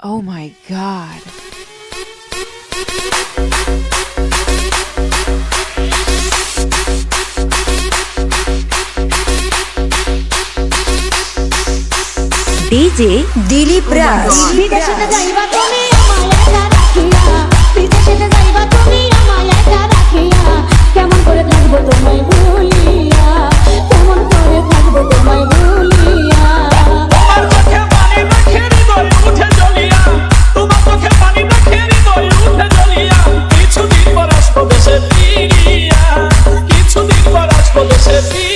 Oh my god. DJ Dilip Raj বিদেশেতে যাইবা তুমি আমায় একা রাখিয়া বিদেশেতে যাইবা তুমি আমায় একা রাখিয়া কেমন করে থাকব তোমায় could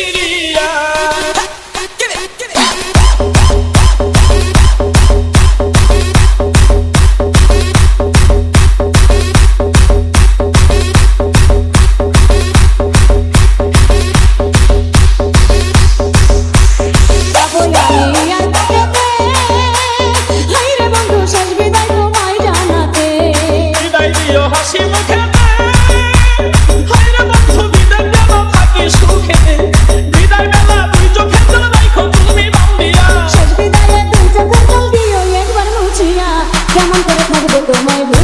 কেমন করে থাকবে তোমায়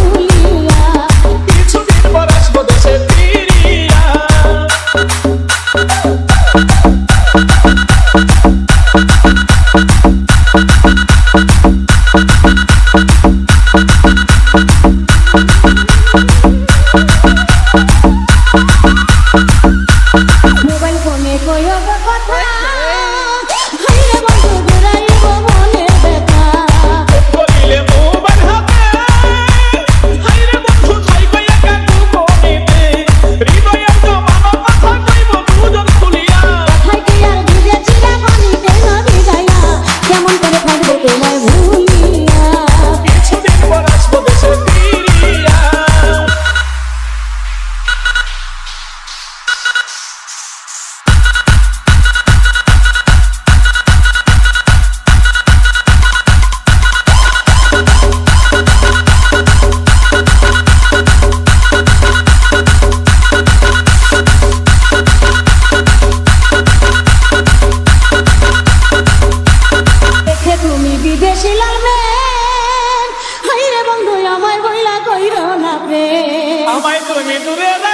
mais bonito, verdade?